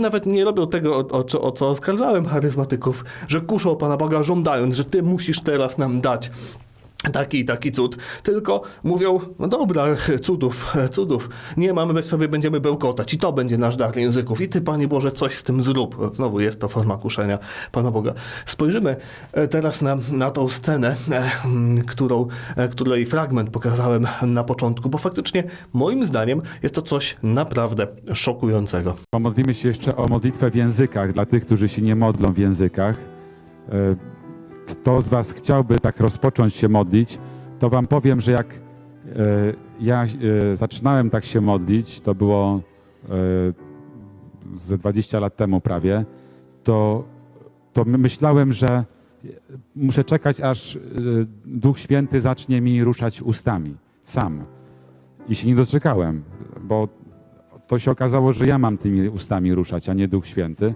nawet nie robią tego, o, o, o co oskarżałem charyzmatyków, że kuszą Pana Boga żądając, że Ty musisz teraz nam dać taki i taki cud, tylko mówią, no dobra, cudów, cudów, nie mamy, my sobie będziemy bełkotać i to będzie nasz dar języków i Ty, Panie Boże, coś z tym zrób. Znowu jest to forma kuszenia Pana Boga. Spojrzymy e, teraz na, na tą scenę, e, którą, e, której fragment pokazałem na początku, bo faktycznie moim zdaniem jest to coś naprawdę szokującego. Pomodlimy się jeszcze o modlitwę w językach dla tych, którzy się nie modlą w językach. Kto z Was chciałby tak rozpocząć się modlić, to Wam powiem, że jak e, ja e, zaczynałem tak się modlić, to było e, ze 20 lat temu prawie, to, to my- myślałem, że muszę czekać, aż Duch Święty zacznie mi ruszać ustami, sam. I się nie doczekałem, bo to się okazało, że ja mam tymi ustami ruszać, a nie Duch Święty.